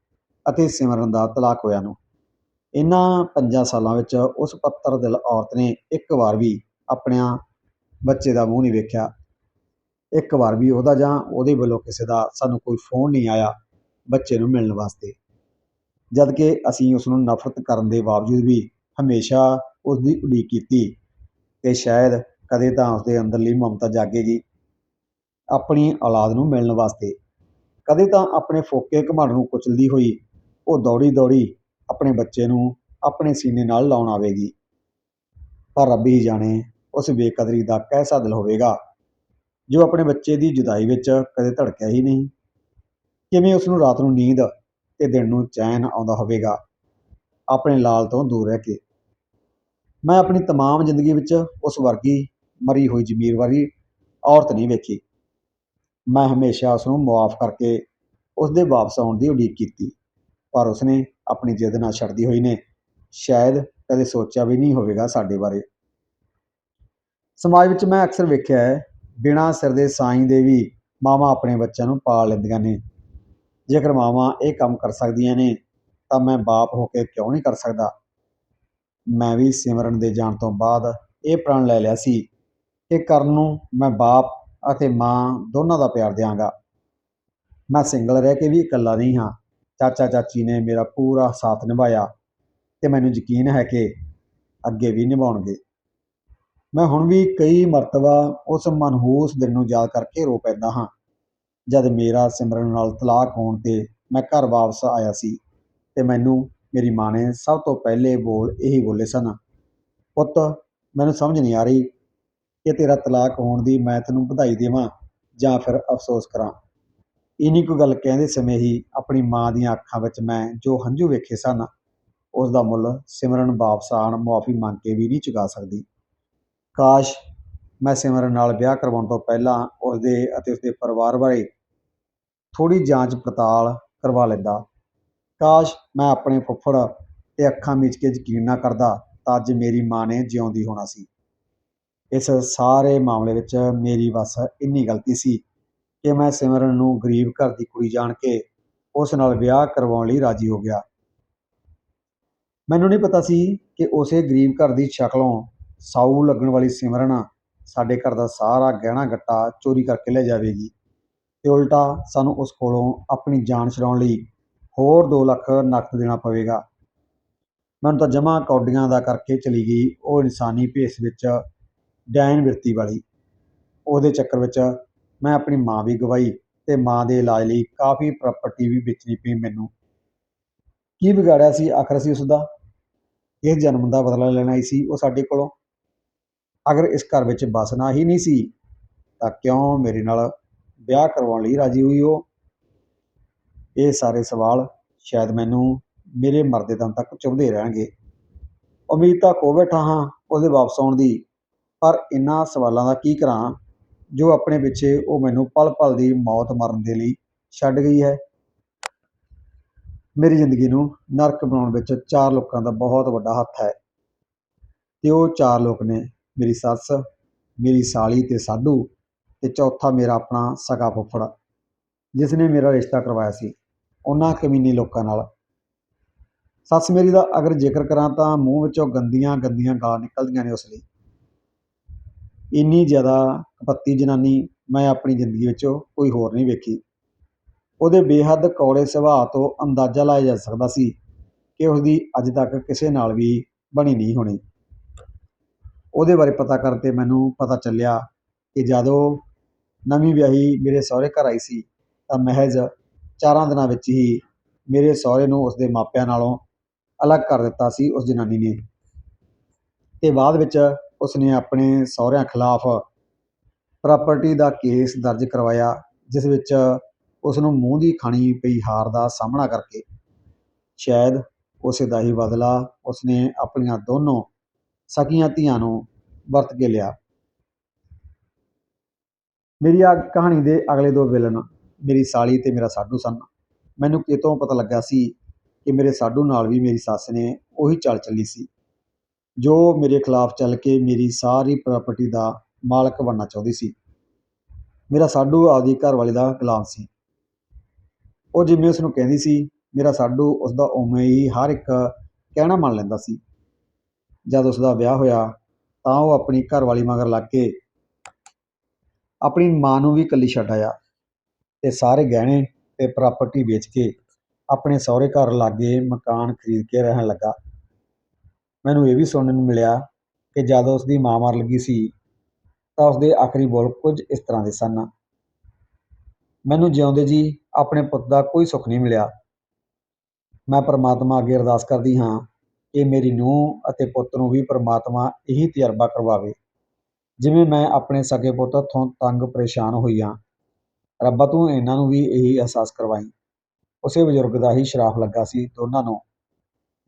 ਅਤੇ ਸਿਮਰਨ ਦਾ ਤਲਾਕ ਹੋਇਆ ਨੂੰ। ਇਹਨਾਂ ਪੰਜਾਂ ਸਾਲਾਂ ਵਿੱਚ ਉਸ ਪੱਤਰ ਦਿਲ ਔਰਤ ਨੇ ਇੱਕ ਵਾਰ ਵੀ ਆਪਣਿਆਂ ਬੱਚੇ ਦਾ ਮੂੰਹ ਨਹੀਂ ਵੇਖਿਆ। ਇੱਕ ਵਾਰ ਵੀ ਉਹਦਾ ਜਾਂ ਉਹਦੇ ਵੱਲੋਂ ਕਿਸੇ ਦਾ ਸਾਨੂੰ ਕੋਈ ਫੋਨ ਨਹੀਂ ਆਇਆ ਬੱਚੇ ਨੂੰ ਮਿਲਣ ਵਾਸਤੇ। ਜਦ ਕਿ ਅਸੀਂ ਉਸ ਨੂੰ ਨਫ਼ਰਤ ਕਰਨ ਦੇ ਬਾਵਜੂਦ ਵੀ ਹਮੇਸ਼ਾ ਉਸ ਦੀ ਉਡੀਕ ਕੀਤੀ ਕਿ ਸ਼ਾਇਦ ਕਦੇ ਤਾਂ ਉਸਦੇ ਅੰਦਰਲੀ ਮਮਤਾ ਜਾਗੇਗੀ ਆਪਣੀ ਔਲਾਦ ਨੂੰ ਮਿਲਣ ਵਾਸਤੇ। ਕਦੇ ਤਾਂ ਆਪਣੇ ਫੋਕੇ ਘਮੰਡ ਨੂੰ ਕੁਚਲਦੀ ਹੋਈ ਉਹ ਦੌੜੀ ਦੌੜੀ ਆਪਣੇ ਬੱਚੇ ਨੂੰ ਆਪਣੇ ਸੀਨੇ ਨਾਲ ਲਾਉਣ ਆਵੇਗੀ। ਪਰ ਰੱਬ ਹੀ ਜਾਣੇ, ਉਸ ਬੇਕਦਰੀ ਦਾ ਕੈਸਾ ਦਿਲ ਹੋਵੇਗਾ, ਜੋ ਆਪਣੇ ਬੱਚੇ ਦੀ ਜੁਦਾਈ ਵਿੱਚ ਕਦੇ ਧੜਕਿਆ ਹੀ ਨਹੀਂ। ਕਿਵੇਂ ਉਸ ਨੂੰ ਰਾਤ ਨੂੰ ਨੀਂਦ ਤੇ ਦਿਨ ਨੂੰ ਚੈਨ ਆਉਂਦਾ ਹੋਵੇਗਾ, ਆਪਣੇ ਲਾਲ ਤੋਂ ਦੂਰ ਰਹਿ ਕੇ। ਮੈਂ ਆਪਣੀ ਤਮਾਮ ਜ਼ਿੰਦਗੀ ਵਿੱਚ ਉਸ ਵਰਗੀ ਮਰੀ ਹੋਈ ਜ਼ਮੀਰ ਵਾਲੀ ਔਰਤ ਨਹੀਂ ਵੇਖੀ। ਮੈਂ ਹਮੇਸ਼ਾ ਉਸ ਨੂੰ ਮੁਆਫ ਕਰਕੇ ਉਸ ਦੇ ਵਾਪਸ ਆਉਣ ਦੀ ਉਡੀਕ ਕੀਤੀ, ਪਰ ਉਸਨੇ ਆਪਣੀ ਜਿੱਦ ਨਾ ਛੱਡਦੀ ਹੋਈ ਨੇ। ਸ਼ਾਇਦ ਕਦੇ ਸੋਚਿਆ ਵੀ ਨਹੀਂ ਹੋਵੇਗਾ ਸਾਡੇ ਬਾਰੇ। ਸਮਾਜ ਵਿੱਚ ਮੈਂ ਅਕਸਰ ਵੇਖਿਆ ਹੈ, ਬਿਨਾਂ ਸਿਰ ਦੇ ਸਾਈਂ ਦੇ ਵੀ ਮਾਵਾਂ ਆਪਣੇ ਬੱਚਿਆਂ ਨੂੰ ਪਾਲ ਲੈਂਦੀਆਂ ਨੇ। ਜੇਕਰ ਮਾਵਾਂ ਇਹ ਕੰਮ ਕਰ ਸਕਦੀਆਂ ਨੇ, ਤਾਂ ਮੈਂ ਬਾਪ ਹੋ ਕੇ ਕਿਉਂ ਨਹੀਂ ਕਰ ਸਕਦਾ? ਮੈਂ ਵੀ ਸਿਮਰਨ ਦੇ ਜਾਣ ਤੋਂ ਬਾਅਦ ਇਹ ਪ੍ਰਣ ਲੈ ਲਿਆ ਸੀ ਕਿ ਕਰਨ ਨੂੰ ਮੈਂ ਬਾਪ ਅਤੇ ਮਾਂ ਦੋਨਾਂ ਦਾ ਪਿਆਰ ਦਿਆਂਗਾ। ਮੈਂ ਸਿੰਗਲ ਰਹਿ ਕੇ ਵੀ ਇਕੱਲਾ ਨਹੀਂ ਹਾਂ। ਚਾਚਾ ਚਾਚੀ ਨੇ ਮੇਰਾ ਪੂਰਾ ਸਾਥ ਨਿਭਾਇਆ ਤੇ ਮੈਨੂੰ ਯਕੀਨ ਹੈ ਕਿ ਅੱਗੇ ਵੀ ਨਿਭਾਉਣਗੇ। ਮੈਂ ਹੁਣ ਵੀ ਕਈ ਮਰਤਬਾ ਉਸ ਮਨਹੂਸ ਦਿਨ ਨੂੰ ਯਾਦ ਕਰਕੇ ਰੋ ਪੈਂਦਾ ਹਾਂ, ਜਦ ਮੇਰਾ ਸਿਮਰਨ ਨਾਲ ਤਲਾਕ ਹੋਣ ਤੇ ਮੈਂ ਘਰ ਵਾਪਸ ਆਇਆ ਸੀ ਤੇ ਮੈਨੂੰ ਮੇਰੀ ਮਾਂ ਨੇ ਸਭ ਤੋਂ ਪਹਿਲੇ ਬੋਲ ਇਹੀ ਬੋਲੇ ਸਨ, ਪੁੱਤ, ਮੈਨੂੰ ਸਮਝ ਨਹੀਂ ਆ ਰਹੀ ਕਿ ਤੇਰਾ ਤਲਾਕ ਹੋਣ ਦੀ ਮੈਂ ਤੈਨੂੰ ਵਧਾਈ ਦੇਵਾਂ ਜਾਂ ਫਿਰ ਅਫਸੋਸ ਕਰਾਂ। ਇੰਨੀ ਕੁ ਗੱਲ ਕਹਿੰਦੇ ਸਮੇਂ ਹੀ ਆਪਣੀ ਮਾਂ ਦੀਆਂ ਅੱਖਾਂ ਵਿੱਚ ਮੈਂ ਜੋ ਹੰਝੂ ਵੇਖੇ ਸਨ ਉਸ ਦਾ ਮੁੱਲ ਸਿਮਰਨ ਵਾਪਸ ਆਉਣ ਮੁਆਫੀ ਮੰਗ ਕੇ ਵੀ ਨਹੀਂ ਚੁਕਾ ਸਕਦੀ। ਕਾਸ਼ ਮੈਂ ਸਿਮਰਨ ਨਾਲ ਵਿਆਹ ਕਰਵਾਉਣ ਤੋਂ ਪਹਿਲਾਂ ਉਸਦੇ ਅਤੇ ਉਸਦੇ ਪਰਿਵਾਰ ਬਾਰੇ ਥੋੜੀ ਜਾਂਚ ਪੜਤਾਲ ਕਰਵਾ ਲੈਂਦਾ। ਕਾਸ਼ ਮੈਂ ਆਪਣੇ ਫੁੱਫੜ ਤੇ ਅੱਖਾਂ ਮੀਚ ਕੇ ਯਕੀਨ ਨਾ ਕਰਦਾ ਤਾਂ ਅੱਜ ਮੇਰੀ ਮਾਂ ਨੇ ਜਿਉਂਦੀ ਹੋਣਾ ਸੀ। ਇਸ ਸਾਰੇ ਮਾਮਲੇ ਵਿੱਚ ਮੇਰੀ ਬਸ ਇੰਨੀ ਗਲਤੀ ਸੀ ਕਿ ਮੈਂ ਸਿਮਰਨ ਨੂੰ ਗਰੀਬ ਘਰ ਦੀ ਕੁੜੀ ਜਾਣ ਕੇ ਉਸ ਨਾਲ ਵਿਆਹ ਕਰਵਾਉਣ ਲਈ ਰਾਜੀ ਹੋ ਗਿਆ। ਮੈਨੂੰ ਨਹੀਂ ਪਤਾ ਸੀ ਕਿ ਉਸੇ ਗਰੀਬ ਘਰ ਦੀ ਸ਼ਕਲੋਂ ਸਾਊ ਲੱਗਣ ਵਾਲੀ ਸਿਮਰਨ ਸਾਡੇ ਘਰ ਦਾ ਸਾਰਾ ਗਹਿਣਾ ਗੱਟਾ ਚੋਰੀ ਕਰਕੇ ਲੈ ਜਾਵੇਗੀ ਤੇ ਉਲਟਾ ਸਾਨੂੰ ਉਸ ਕੋਲੋਂ ਆਪਣੀ ਜਾਨ ਛਡਾਉਣ ਲਈ ਹੋਰ 2 ਲੱਖ ਨਕਦ ਦੇਣਾ ਪਵੇਗਾ। ਮੈਨੂੰ ਤਾਂ ਜਮਾ ਕੌਡੀਆਂ ਦਾ ਕਰਕੇ ਚਲੀ ਗਈ ਉਹ ਇਨਸਾਨੀ ਭੇਸ ਵਿੱਚ ਡੈਨ ਵਿਰਤੀ ਵਾਲੀ। ਉਹਦੇ ਚੱਕਰ ਵਿੱਚ ਮੈਂ ਆਪਣੀ ਮਾਂ ਵੀ ਗਵਾਈ ਤੇ ਮਾਂ ਦੇ ਇਲਾਜ ਲਈ ਕਾਫੀ ਪ੍ਰਾਪਰਟੀ ਵੀ ਵੇਚਣੀ ਪਈ ਮੈਨੂੰ। ਕੀ ਵਿਗਾੜਿਆ ਸੀ? ਆਖਰ ਸੀ ਉਸ ਦਾ ਇਹ ਜਨਮ ਦਾ ਬਦਲਾ ਲੈਣਾ ਹੀ ਸੀ ਉਹ ਸਾਡੇ ਕੋਲੋਂ। ਅਗਰ ਇਸ ਘਰ ਵਿੱਚ ਬਸਣਾ ਹੀ ਨਹੀਂ ਸੀ, ਤਾਂ ਕਿਉਂ ਮੇਰੇ ਨਾਲ ਵਿਆਹ ਕਰਵਾਉਣ ਲਈ ਰਾਜੀ ਹੋਈ ਉਹ? ਇਹ ਸਾਰੇ ਸਵਾਲ ਸ਼ਾਇਦ ਮੈਨੂੰ ਮੇਰੇ ਮਰਦੇ ਦਮ ਤੱਕ ਚੁਭਦੇ ਰਹਿਣਗੇ। ਉਮੀਦ ਤਾਂ ਕੋ ਬੈਠਾ ਹਾਂ ਉਹਦੇ ਵਾਪਸ ਆਉਣ ਦੀ, ਪਰ ਇਨ੍ਹਾਂ ਸਵਾਲਾਂ ਦਾ ਕੀ ਕਰਾਂ? ਜੋ ਆਪਣੇ ਪਿੱਛੇ ਉਹ ਮੈਨੂੰ ਪਲ ਪਲ ਦੀ ਮੌਤ ਮਰਨ ਦੇ ਲਈ ਛੱਡ ਗਈ ਹੈ। ਮੇਰੀ ਜ਼ਿੰਦਗੀ ਨੂੰ ਨਰਕ ਬਣਾਉਣ ਵਿੱਚ ਚਾਰ ਲੋਕਾਂ ਦਾ ਬਹੁਤ ਵੱਡਾ ਹੱਥ ਹੈ। ਤੇ ਉਹ ਚਾਰ ਲੋਕ ਨੇ, ਮੇਰੀ ਸੱਸ, ਮੇਰੀ ਸਾਲੀ ਤੇ ਸਾਧੂ ਤੇ ਚੌਥਾ ਮੇਰਾ ਆਪਣਾ ਸਗਾ ਫੁੱਫੜ, ਜਿਸ ਨੇ ਮੇਰਾ ਰਿਸ਼ਤਾ ਕਰਵਾਇਆ ਸੀ। ਉਹਨਾਂ ਕਮੀਨੀ ਲੋਕਾਂ ਨਾਲ। ਸੱਸ ਮੇਰੀ ਦਾ ਅਗਰ ਜ਼ਿਕਰ ਕਰਾਂ ਤਾਂ ਮੂੰਹ ਵਿੱਚੋਂ ਗੰਦੀਆਂ ਗੰਦੀਆਂ ਗਾਲਾਂ ਨਿਕਲਦੀਆਂ ਨੇ ਉਸ ਲਈ। ਇੰਨੀ ਜ਼ਿਆਦਾ ਕਪੱਤੀ ਜਨਾਨੀ ਮੈਂ ਆਪਣੀ ਜ਼ਿੰਦਗੀ ਵਿੱਚ ਕੋਈ ਹੋਰ ਨਹੀਂ ਵੇਖੀ। ਉਹਦੇ ਬੇਹੱਦ ਕੌੜੇ ਸੁਭਾਅ ਤੋਂ ਅੰਦਾਜ਼ਾ ਲਾਇਆ ਜਾ ਸਕਦਾ ਸੀ ਕਿ ਉਸਦੀ ਅੱਜ ਤੱਕ ਕਿਸੇ ਨਾਲ ਵੀ ਬਣੀ ਨਹੀਂ ਹੋਣੀ। ਉਹਦੇ ਬਾਰੇ ਪਤਾ ਕਰਨ ਤੇ ਮੈਨੂੰ ਪਤਾ ਚੱਲਿਆ ਕਿ ਜਦੋਂ ਨਵੀਂ ਵਿਆਹੀ ਮੇਰੇ ਸਹੁਰੇ ਘਰ ਆਈ ਸੀ ਤਾਂ ਮਹਿਜ਼ ਚਾਰਾਂ ਦਿਨਾਂ ਵਿੱਚ ਹੀ ਮੇਰੇ ਸਹੁਰੇ ਨੂੰ ਉਸਦੇ ਮਾਪਿਆਂ ਨਾਲੋਂ ਅਲੱਗ ਕਰ ਦਿੱਤਾ ਸੀ ਉਸ ਜਨਾਨੀ ਨੇ। ਅਤੇ ਬਾਅਦ ਵਿੱਚ ਉਸਨੇ ਆਪਣੇ ਸਹੁਰਿਆਂ ਖਿਲਾਫ ਪ੍ਰਾਪਰਟੀ ਦਾ ਕੇਸ ਦਰਜ ਕਰਵਾਇਆ, ਜਿਸ ਵਿੱਚ ਉਸ ਨੂੰ ਮੂੰਹ ਦੀ ਖਾਣੀ ਪਈ ਹਾਰ ਦਾ ਸਾਹਮਣਾ ਕਰਕੇ ਸ਼ਾਇਦ ਉਸੇ ਦਾ ਹੀ ਬਦਲਾ ਉਸਨੇ ਆਪਣੀਆਂ ਦੋਨੋਂ ਸਕੀਆਂ ਧੀਆਂ ਨੂੰ ਵਰਤ ਕੇ ਲਿਆ। ਮੇਰੀ ਆ ਕਹਾਣੀ ਦੇ ਅਗਲੇ ਦੋ ਵਿਲਨ, ਮੇਰੀ ਸਾਲੀ ਤੇ ਮੇਰਾ ਸਾਡੂ ਸਨ। ਮੈਨੂੰ ਕਿਤੋਂ ਪਤਾ ਲੱਗਾ ਸੀ ਕਿ ਮੇਰੇ ਸਾਢੂ ਨਾਲ ਵੀ ਮੇਰੀ ਸੱਸ ਨੇ ਉਹੀ ਚਾਲ ਚੱਲੀ ਸੀ। ਜੋ ਮੇਰੇ ਖਿਲਾਫ ਚੱਲ ਕੇ ਮੇਰੀ ਸਾਰੀ ਪ੍ਰਾਪਰਟੀ ਦਾ ਮਾਲਕ ਬਣਨਾ ਚਾਹੁੰਦੀ ਸੀ। ਮੇਰਾ ਸਾਡੂ ਆਪਦੀ ਘਰਵਾਲੀ ਦਾ ਗੁਲਾਮ ਸੀ। ਉਹ ਜਿਵੇਂ ਉਸ ਨੂੰ ਕਹਿੰਦੀ ਸੀ, ਮੇਰਾ ਸਾਡੂ ਉਸ ਦਾ ਉਵੇਂ ਹੀ ਹਰ ਇੱਕ ਕਹਿਣਾ ਮੰਨ ਲੈਂਦਾ ਸੀ। ਜਦ ਉਸ ਦਾ ਵਿਆਹ ਹੋਇਆ, ਤਾਂ ਉਹ ਆਪਣੀ ਘਰਵਾਲੀ ਮਗਰ ਲੱਗ ਕੇ ਆਪਣੀ ਮਾਂ ਨੂੰ ਵੀ ਇਕੱਲੀ ਛੱਡ ਆਇਆ ਤੇ ਸਾਰੇ ਗਹਿਣੇ ਤੇ ਪ੍ਰਾਪਰਟੀ ਵੇਚ ਕੇ ਆਪਣੇ ਸਹੁਰੇ ਘਰ ਲਾਗੇ ਮਕਾਨ ਖਰੀਦ ਕੇ ਰਹਿਣ ਲੱਗਾ। ਮੈਨੂੰ ਇਹ ਵੀ ਸੁਣਨ ਨੂੰ ਮਿਲਿਆ ਕਿ ਜਦ ਉਸ ਦੀ ਮਾਂ ਮਰ ਲੱਗੀ ਸੀ, ਤਾਂ ਉਸ ਦੇ ਆਖਰੀ ਬੋਲ ਕੁਝ ਇਸ ਤਰ੍ਹਾਂ ਦੇ ਸਨ। ਮੈਨੂੰ ਜਿਉਂਦੇ ਜੀ ਆਪਣੇ ਪੁੱਤ ਦਾ ਕੋਈ ਸੁੱਖ ਨਹੀਂ ਮਿਲਿਆ। ਮੈਂ ਪਰਮਾਤਮਾ ਅੱਗੇ ਅਰਦਾਸ ਕਰਦੀ ਹਾਂ ਕਿ ਮੇਰੀ ਨੂੰਹ ਅਤੇ ਪੁੱਤ ਨੂੰ ਵੀ ਪਰਮਾਤਮਾ ਇਹੀ ਤਜਰਬਾ ਕਰਵਾਵੇ। ਜਿਵੇਂ ਮੈਂ ਆਪਣੇ ਸਕੇ ਪੁੱਤ ਤੋਂ ਤੰਗ ਪਰੇਸ਼ਾਨ ਹੋਈ ਹਾਂ, ਰੱਬਾ ਤੂੰ ਇਹਨਾਂ ਨੂੰ ਵੀ ਇਹੀ ਅਹਿਸਾਸ ਕਰਵਾਈ। ਉਸੇ ਬਜ਼ੁਰਗ ਦਾ ਹੀ ਸ਼ਰਾਫ ਲੱਗਾ ਸੀ ਦੋਨਾਂ ਨੂੰ।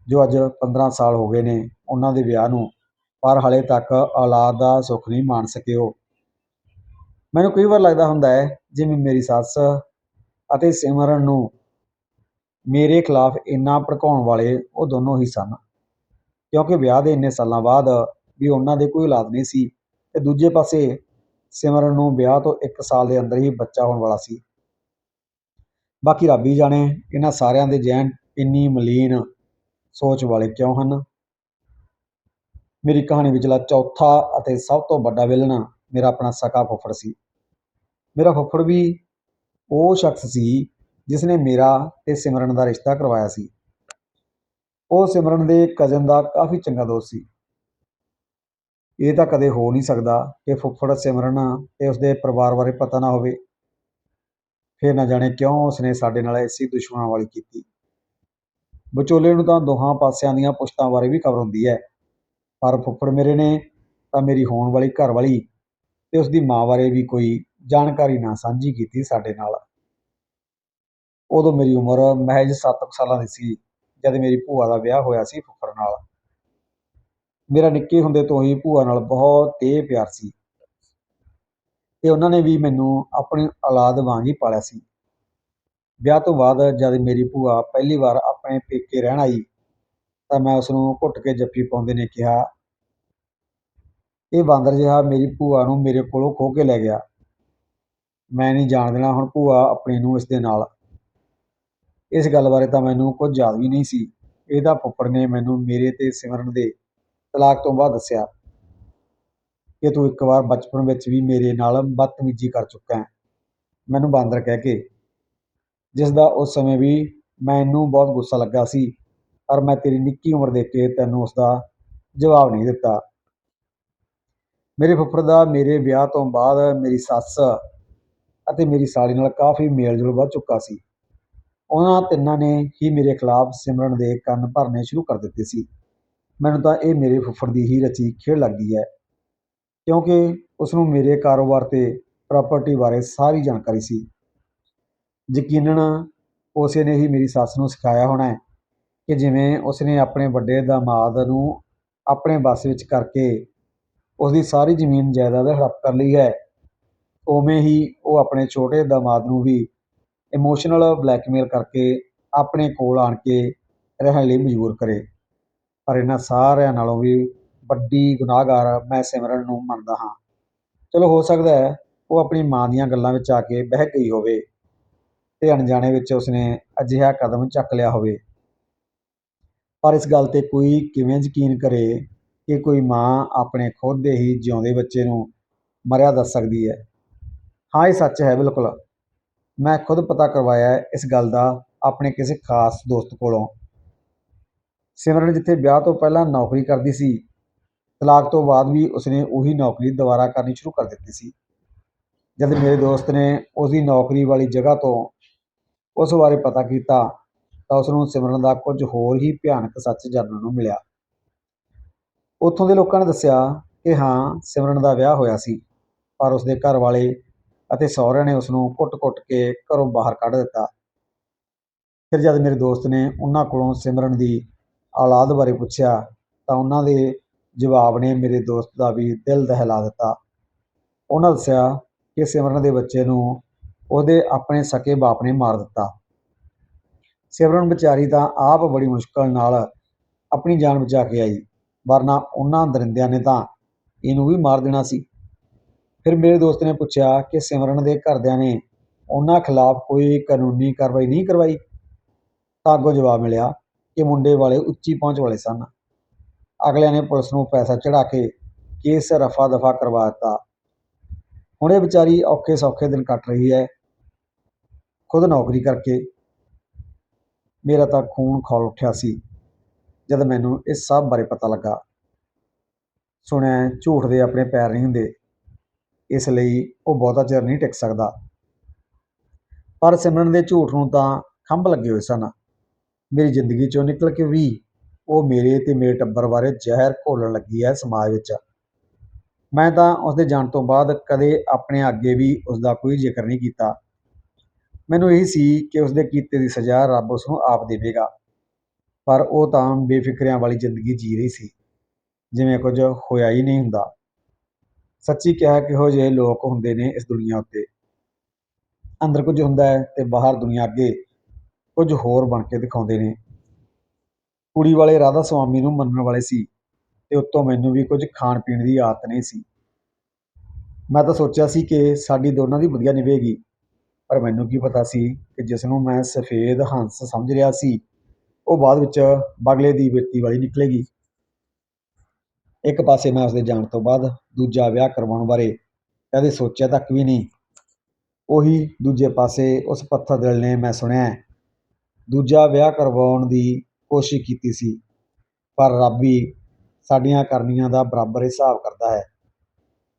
ਜੋ ਅੱਜ 15 ਸਾਲ ਹੋ ਗਏ ਨੇ ਉਹਨਾਂ ਦੇ ਵਿਆਹ ਨੂੰ, ਪਰ ਹਾਲੇ ਤੱਕ ਔਲਾਦ ਦਾ ਸੁੱਖ ਨਹੀਂ ਮਾਣ ਸਕੇ ਉਹ ਮੈਨੂੰ ਕਈ ਵਾਰ ਲੱਗਦਾ ਹੁੰਦਾ ਹੈ, ਜਿਵੇਂ ਮੇਰੀ ਸੱਸ ਅਤੇ ਸਿਮਰਨ ਨੂੰ ਮੇਰੇ ਖਿਲਾਫ ਇੰਨਾ ਭੜਕਾਉਣ ਵਾਲੇ ਉਹ ਦੋਨੋਂ ਹੀ ਸਨ। ਕਿਉਂਕਿ ਵਿਆਹ ਦੇ ਇੰਨੇ ਸਾਲਾਂ ਬਾਅਦ ਵੀ ਉਹਨਾਂ ਦੇ ਕੋਈ ਔਲਾਦ ਨਹੀਂ ਸੀ ਤੇ ਦੂਜੇ ਪਾਸੇ ਸਿਮਰਨ ਨੂੰ ਵਿਆਹ ਤੋਂ 1 ਸਾਲ ਦੇ ਅੰਦਰ ਹੀ ਬੱਚਾ ਹੋਣ ਵਾਲਾ ਸੀ। ਬਾਕੀ ਰੱਬ ਹੀ ਜਾਣੇ, ਇਹਨਾਂ ਸਾਰਿਆਂ ਦੇ ਜੈਨ ਇੰਨੀ ਮਲੀਨ ਸੋਚ ਵਾਲੇ ਕਿਉਂ ਹਨ? ਮੇਰੀ ਕਹਾਣੀ ਵਿਚਲਾ ਚੌਥਾ ਅਤੇ ਸਭ ਤੋਂ ਵੱਡਾ ਵਿਲਣਾ ਮੇਰਾ ਆਪਣਾ ਸਕਾ ਫੁੱਫੜ ਸੀ। ਮੇਰਾ ਫੁੱਫੜ ਵੀ ਉਹ ਸ਼ਖਸ ਸੀ ਜਿਸ ਨੇ ਮੇਰਾ ਤੇ ਸਿਮਰਨ ਦਾ ਰਿਸ਼ਤਾ ਕਰਵਾਇਆ ਸੀ। ਉਹ ਸਿਮਰਨ ਦੇ ਕਜ਼ਨ ਦਾ ਕਾਫੀ ਚੰਗਾ ਦੋਸਤ ਸੀ। ਇਹ ਤਾਂ ਕਦੇ ਹੋ ਨਹੀਂ ਸਕਦਾ ਕਿ ਫੁੱਫੜ ਸਿਮਰਨ ਤੇ ਉਸਦੇ ਪਰਿਵਾਰ ਬਾਰੇ ਪਤਾ ਨਾ ਹੋਵੇ। ਫਿਰ ਨਾ ਜਾਣੇ ਕਿਉਂ ਉਸਨੇ ਸਾਡੇ ਨਾਲ ਐਸੀ ਦੁਸ਼ਮਣਾਂ ਵਾਲੀ ਕੀਤੀ। ਵਿਚੋਲੇ ਨੂੰ ਤਾਂ ਦੋਹਾਂ ਪਾਸਿਆਂ ਦੀਆਂ ਪੁਸ਼ਤਾਂ ਬਾਰੇ ਵੀ ਖਬਰ ਹੁੰਦੀ ਹੈ। ਪਰ ਫੁੱਫੜ ਮੇਰੇ ਨੇ ਤਾਂ ਮੇਰੀ ਹੋਣ ਵਾਲੀ ਘਰਵਾਲੀ ਤੇ ਉਸਦੀ ਮਾਂ ਬਾਰੇ ਵੀ ਕੋਈ ਜਾਣਕਾਰੀ ਨਾ ਸਾਂਝੀ ਕੀਤੀ ਸਾਡੇ ਨਾਲ। ਉਦੋਂ ਮੇਰੀ ਉਮਰ ਮਹਿਜ 7 ਸਾਲਾਂ ਦੀ ਸੀ, ਜਦ ਮੇਰੀ ਭੂਆ ਦਾ ਵਿਆਹ ਹੋਇਆ ਸੀ ਫੁੱਫੜ ਨਾਲ। ਮੇਰਾ ਨਿੱਕੇ ਹੁੰਦੇ ਤੋਂ ਹੀ ਭੂਆ ਨਾਲ ਬਹੁਤ ਤੇਹ ਪਿਆਰ ਸੀ। ਤੇ ਉਹਨਾਂ ਨੇ ਵੀ ਮੈਨੂੰ ਆਪਣੀ ਔਲਾਦ ਵਾਂਗ ਹੀ ਪਾਲਿਆ ਸੀ। ਵਿਆਹ ਤੋਂ ਬਾਅਦ ਜਦ ਮੇਰੀ ਭੂਆ ਪਹਿਲੀ ਵਾਰ ਆਪਣੇ ਪੇਕੇ ਰਹਿਣ ਆਈ, ਤਾਂ ਮੈਂ ਉਸ ਨੂੰ ਘੁੱਟ ਕੇ ਜੱਫੀ ਪਾਉਂਦੇ ਨੇ ਕਿਹਾ, ਇਹ ਬਾਂਦਰ ਜਿਹਾ ਮੇਰੀ ਭੂਆ ਨੂੰ ਮੇਰੇ ਕੋਲੋਂ ਖੋਹ ਕੇ ਲੈ ਗਿਆ। ਮੈਂ ਨਹੀਂ ਜਾਣ ਦੇਣਾ ਹੁਣ ਭੂਆ ਆਪਣੀ ਨੂੰ ਇਸ ਦੇ ਨਾਲ। ਇਸ ਗੱਲ ਬਾਰੇ ਤਾਂ ਮੈਨੂੰ ਕੁਝ ਯਾਦ ਵੀ ਨਹੀਂ ਸੀ। ਇਹਦਾ ਫੁੱਫੜ ਨੇ ਮੈਨੂੰ ਮੇਰੇ ਤੇ ਸਿਮਰਨ ਦੇ ਤਲਾਕ ਤੋਂ ਬਾਅਦ ਦੱਸਿਆ ਕਿ ਤੂੰ ਇੱਕ ਵਾਰ ਬਚਪਨ ਵਿੱਚ ਵੀ ਮੇਰੇ ਨਾਲ ਬਦਤਮੀਜ਼ੀ ਕਰ ਚੁੱਕਾ ਹੈ। ਮੈਨੂੰ ਬਾਂਦਰ ਕਹਿ ਕੇ ਜਿਸ ਦਾ ਉਸ ਸਮੇਂ ਵੀ ਮੈਨੂੰ ਬਹੁਤ ਗੁੱਸਾ ਲੱਗਾ ਸੀ, ਪਰ ਮੈਂ ਤੇਰੀ ਨਿੱਕੀ ਉਮਰ ਦੇਖ ਕੇ ਤੈਨੂੰ ਉਸਦਾ ਜਵਾਬ ਨਹੀਂ ਦਿੱਤਾ। ਮੇਰੇ ਫੁੱਫੜ ਦਾ ਮੇਰੇ ਵਿਆਹ ਤੋਂ ਬਾਅਦ ਮੇਰੀ ਸੱਸ ਅਤੇ ਮੇਰੀ ਸਾਲੀ ਨਾਲ ਕਾਫੀ ਮੇਲ ਜੋਲ ਵੱਧ ਚੁੱਕਾ ਸੀ। ਉਹਨਾਂ ਤਿੰਨਾਂ ਨੇ ਹੀ ਮੇਰੇ ਖਿਲਾਫ ਸਿਮਰਨ ਦੇ ਕੰਨ ਭਰਨੇ ਸ਼ੁਰੂ ਕਰ ਦਿੱਤੇ ਸੀ। ਮੈਨੂੰ ਤਾਂ ਇਹ ਮੇਰੇ ਫੁੱਫੜ ਦੀ ਹੀ ਰਚੀ ਖੇਡ ਲੱਗਦੀ ਹੈ, ਕਿਉਂਕਿ ਉਸ ਨੂੰ ਮੇਰੇ ਕਾਰੋਬਾਰ ਤੇ ਪ੍ਰਾਪਰਟੀ ਬਾਰੇ ਸਾਰੀ ਜਾਣਕਾਰੀ ਸੀ। ਯਕੀਨਨ ਉਸੇ ਨੇ ਹੀ ਮੇਰੀ ਸੱਸ ਨੂੰ ਸਿਖਾਇਆ ਹੋਣਾ ਹੈ ਕਿ ਜਿਵੇਂ ਉਸਨੇ ਆਪਣੇ ਵੱਡੇ ਦਾਮਾਦ ਨੂੰ ਆਪਣੇ ਵੱਸ ਵਿੱਚ ਕਰਕੇ ਉਸਦੀ ਸਾਰੀ ਜ਼ਮੀਨ ਜਾਇਦਾਦ ਹੜੱਪ ਕਰ ਲਈ ਹੈ, ਉਵੇਂ ਹੀ ਉਹ ਆਪਣੇ ਛੋਟੇ ਦਾਮਾਦ ਨੂੰ ਵੀ ਇਮੋਸ਼ਨਲ ਬਲੈਕਮੇਲ ਕਰਕੇ ਆਪਣੇ ਕੋਲ ਆਣ ਕੇ ਰਹਿਣ ਲਈ ਮਜਬੂਰ ਕਰੇ। ਪਰ ਇਹਨਾਂ ਸਾਰਿਆਂ ਨਾਲੋਂ ਵੀ ਵੱਡੀ ਗੁਨਾਹਗਾਰ ਮੈਂ ਸਿਮਰਨ ਨੂੰ ਮੰਨਦਾ ਹਾਂ। ਚਲੋ ਹੋ ਸਕਦਾ ਹੈ ਉਹ ਆਪਣੀ ਮਾਂ ਦੀਆਂ ਗੱਲਾਂ ਵਿੱਚ ਆ ਕੇ ਬਹਿ ਗਈ ਹੋਵੇ। ਤੇ ਅਣਜਾਣੇ ਵਿੱਚ ਉਸਨੇ ਅਜਿਹਾ ਕਦਮ ਚੱਕ ਲਿਆ ਹੋਵੇ। ਪਰ ਇਸ ਗੱਲ ਤੇ ਕੋਈ ਕਿਵੇਂ ਯਕੀਨ ਕਰੇ ਕਿ ਕੋਈ ਮਾਂ ਆਪਣੇ ਖੁਦ ਦੇ ਹੀ ਜਿਉਂਦੇ ਬੱਚੇ ਨੂੰ ਮਰਿਆ ਦੱਸ ਸਕਦੀ ਹੈ? ਹਾਂ, ਇਹ ਸੱਚ ਹੈ, ਬਿਲਕੁਲ। ਮੈਂ ਖੁਦ ਪਤਾ ਕਰਵਾਇਆ ਇਸ ਗੱਲ ਦਾ ਆਪਣੇ ਕਿਸੇ ਖਾਸ ਦੋਸਤ ਕੋਲੋਂ। ਸਿਮਰਨ ਜਿੱਥੇ ਵਿਆਹ ਤੋਂ ਪਹਿਲਾਂ ਨੌਕਰੀ ਕਰਦੀ ਸੀ, ਤਲਾਕ ਤੋਂ ਬਾਅਦ ਵੀ ਉਸਨੇ ਉਹੀ ਨੌਕਰੀ ਦੁਬਾਰਾ ਕਰਨੀ ਸ਼ੁਰੂ ਕਰ ਦਿੱਤੀ ਸੀ। ਜਦ ਮੇਰੇ ਦੋਸਤ ਨੇ ਉਸ ਦੀ ਨੌਕਰੀ ਵਾਲੀ ਜਗ੍ਹਾ ਤੋਂ ਉਸ ਬਾਰੇ ਪਤਾ ਕੀਤਾ ਤਾਂ ਉਸ ਨੂੰ ਸਿਮਰਨ ਦਾ ਕੁਝ ਹੋਰ ਹੀ ਭਿਆਨਕ ਸੱਚ ਜਾਣਨ ਨੂੰ ਮਿਲਿਆ। ਉੱਥੋਂ ਦੇ ਲੋਕਾਂ ਨੇ ਦੱਸਿਆ ਕਿ ਹਾਂ, ਸਿਮਰਨ ਦਾ ਵਿਆਹ ਹੋਇਆ ਸੀ, ਪਰ ਉਸਦੇ ਘਰ ਵਾਲੇ ਅਤੇ ਸਹੁਰਿਆਂ ਨੇ ਉਸ ਨੂੰ ਕੁੱਟ-ਕੁੱਟ ਕੇ ਘਰੋਂ ਬਾਹਰ ਕੱਢ ਦਿੱਤਾ। ਫਿਰ ਜਦ ਮੇਰੇ ਦੋਸਤ ਨੇ ਉਹਨਾਂ ਕੋਲੋਂ ਸਿਮਰਨ ਦੀ ਔਲਾਦ ਬਾਰੇ ਪੁੱਛਿਆ, ਤਾਂ ਉਹਨਾਂ ਦੇ ਜਵਾਬ ਨੇ ਮੇਰੇ ਦੋਸਤ ਦਾ ਵੀ ਦਿਲ ਦਹਿਲਾ ਦਿੱਤਾ। ਉਹਨਾਂ ਦੱਸਿਆ ਕਿ ਸਿਮਰਨ ਦੇ ਬੱਚੇ ਨੂੰ ਉਹਦੇ ਆਪਣੇ ਸਕੇ ਬਾਪ ਨੇ ਮਾਰ ਦਿੱਤਾ। ਸਿਮਰਨ ਵਿਚਾਰੀ ਤਾਂ ਆਪ ਬੜੀ ਮੁਸ਼ਕਲ ਨਾਲ ਆਪਣੀ ਜਾਨ ਬਚਾ ਕੇ ਆਈ, ਵਰਨਾ ਉਹਨਾਂ ਦਰਿੰਦਿਆਂ ਨੇ ਤਾਂ ਇਹਨੂੰ ਵੀ ਮਾਰ ਦੇਣਾ ਸੀ। ਫਿਰ ਮੇਰੇ ਦੋਸਤ ਨੇ ਪੁੱਛਿਆ ਕਿ ਸਿਮਰਨ ਦੇ ਘਰਦਿਆਂ ਨੇ ਉਹਨਾਂ ਖਿਲਾਫ ਕੋਈ ਕਾਨੂੰਨੀ ਕਾਰਵਾਈ ਨਹੀਂ ਕਰਵਾਈ? ਤਾਂ ਅੱਗੋਂ ਜਵਾਬ ਮਿਲਿਆ ਕਿ ਮੁੰਡੇ ਵਾਲੇ ਉੱਚੀ ਪਹੁੰਚ ਵਾਲੇ ਸਨ। ਅਗਲਿਆਂ ਨੇ ਪੁਲਿਸ ਨੂੰ ਪੈਸਾ ਚੜਾ ਕੇ ਕੇਸ ਰਫਾ ਦਫਾ ਕਰਵਾ ਦਿੱਤਾ। ਹੁਣ ਇਹ ਵਿਚਾਰੀ ਔਖੇ ਸੌਖੇ ਦਿਨ ਕੱਟ ਰਹੀ ਹੈ। ਖੁਦ ਨੌਕਰੀ ਕਰਕੇ ਮੇਰਾ ਤਾਂ ਖੂਨ ਖੌਲ ਉੱਠਿਆ ਸੀ ਜਦ ਮੈਨੂੰ ਇਸ ਸਭ ਬਾਰੇ ਪਤਾ ਲੱਗਾ। ਸੁਣਿਆ ਝੂਠ ਦੇ ਆਪਣੇ ਪੈਰ ਨਹੀਂ ਹੁੰਦੇ, ਇਸ ਲਈ ਉਹ ਬਹੁਤਾ ਚਿਰ ਨਹੀਂ ਟਿਕ ਸਕਦਾ। ਪਰ ਸਿਮਰਨ ਦੇ ਝੂਠ ਨੂੰ ਤਾਂ ਖੰਭ ਲੱਗੇ ਹੋਏ ਸਨ। ਮੇਰੀ ਜ਼ਿੰਦਗੀ ਚੋਂ ਨਿਕਲ ਕੇ ਵੀ ਉਹ ਮੇਰੇ ਤੇ ਮੇਰੇ ਟੱਬਰ ਬਾਰੇ ਜ਼ਹਿਰ ਘੋਲਣ ਲੱਗੀ ਹੈ ਸਮਾਜ ਵਿੱਚ। ਮੈਂ ਤਾਂ ਉਸਦੇ ਜਾਣ ਤੋਂ ਬਾਅਦ ਕਦੇ ਆਪਣੇ ਅੱਗੇ ਵੀ ਉਸਦਾ ਕੋਈ ਜ਼ਿਕਰ ਨਹੀਂ ਕੀਤਾ। ਮੈਨੂੰ ਇਹ ਸੀ ਕਿ ਉਸਦੇ ਕੀਤੇ ਦੀ ਸਜ਼ਾ ਰੱਬ ਉਸਨੂੰ ਆਪ ਦੇਵੇਗਾ। ਪਰ ਉਹ ਤਾਂ ਬੇਫਿਕਰਿਆਂ ਵਾਲੀ ਜ਼ਿੰਦਗੀ ਜੀ ਰਹੀ ਸੀ, ਜਿਵੇਂ ਕੁਝ ਹੋਇਆ ਹੀ ਨਹੀਂ ਹੁੰਦਾ। ਸੱਚੀ ਕਿਹਾ ਕਿਹੋ ਜਿਹੇ ਲੋਕ ਹੁੰਦੇ ਨੇ ਇਸ ਦੁਨੀਆ ਉੱਤੇ। ਅੰਦਰ ਕੁਝ ਹੁੰਦਾ ਹੈ ਤੇ ਬਾਹਰ ਦੁਨੀਆ ਅੱਗੇ ਕੁਝ ਹੋਰ ਬਣ ਕੇ ਦਿਖਾਉਂਦੇ ਨੇ। ਕੁੜੀ ਵਾਲੇ ਰਾਧਾ ਸੁਆਮੀ ਨੂੰ ਮੰਨਣ ਵਾਲੇ ਸੀ ਤੇ ਉੱਤੋਂ ਮੈਨੂੰ ਵੀ ਕੁਝ ਖਾਣ ਪੀਣ ਦੀ ਆਦਤ ਨਹੀਂ ਸੀ। ਮੈਂ ਤਾਂ ਸੋਚਿਆ ਸੀ ਕਿ ਸਾਡੀ ਦੋਨਾਂ ਦੀ ਵਧੀਆ ਨਿਭੇਗੀ ਪਰ ਮੈਨੂੰ ਕੀ ਪਤਾ ਸੀ ਕਿ ਜਿਸ ਨੂੰ ਮੈਂ ਸਫੇਦ ਹੰਸ ਸਮਝ ਰਿਹਾ ਸੀ, ਉਹ ਬਾਅਦ ਵਿੱਚ ਬਗਲੇ ਦੀ ਬਿਰਤੀ ਵਾਲੀ ਨਿਕਲੇਗੀ। ਇੱਕ ਪਾਸੇ ਮੈਂ ਉਸਦੇ ਜਾਣ ਤੋਂ ਬਾਅਦ ਦੂਜਾ ਵਿਆਹ ਕਰਵਾਉਣ ਬਾਰੇ ਕਦੇ ਸੋਚਿਆ ਤੱਕ ਵੀ ਨਹੀਂ। ਉਹੀ ਦੂਜੇ ਪਾਸੇ ਉਸ ਪੱਥਰ ਦਿਲ ਨੇ ਮੈਂ ਸੁਣਿਆ ਦੂਜਾ ਵਿਆਹ ਕਰਵਾਉਣ ਦੀ ਕੋਸ਼ਿਸ਼ ਕੀਤੀ ਸੀ, ਪਰ ਰੱਬ ਵੀ ਸਾਡੀਆਂ ਕਰਨੀਆਂ ਦਾ ਬਰਾਬਰ ਹਿਸਾਬ ਕਰਦਾ ਹੈ।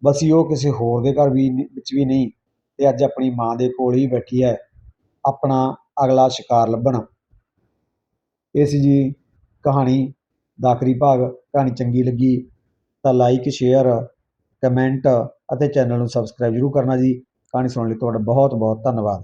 ਬਸ ਉਹ ਕਿਸੇ ਹੋਰ ਦੇ ਘਰ ਵੀ ਵਿੱਚ ਵੀ ਨਹੀਂ। ਅਤੇ ਅੱਜ ਆਪਣੀ ਮਾਂ ਦੇ ਕੋਲ ਹੀ ਬੈਠੀ ਹੈ। ਆਪਣਾ ਅਗਲਾ ਸ਼ਿਕਾਰ ਲੱਭਣ। ਇਹ ਸੀ ਜੀ ਕਹਾਣੀ ਦਾ ਆਖਰੀ ਭਾਗ, ਕਹਾਣੀ ਚੰਗੀ ਲੱਗੀ ਤਾਂ ਲਾਈਕ ਸ਼ੇਅਰ ਕਮੈਂਟ ਅਤੇ ਚੈਨਲ ਨੂੰ ਸਬਸਕ੍ਰਾਈਬ ਜ਼ਰੂਰ ਕਰਨਾ ਜੀ। ਕਹਾਣੀ ਸੁਣਨ ਲਈ ਤੁਹਾਡਾ ਬਹੁਤ ਬਹੁਤ ਧੰਨਵਾਦ।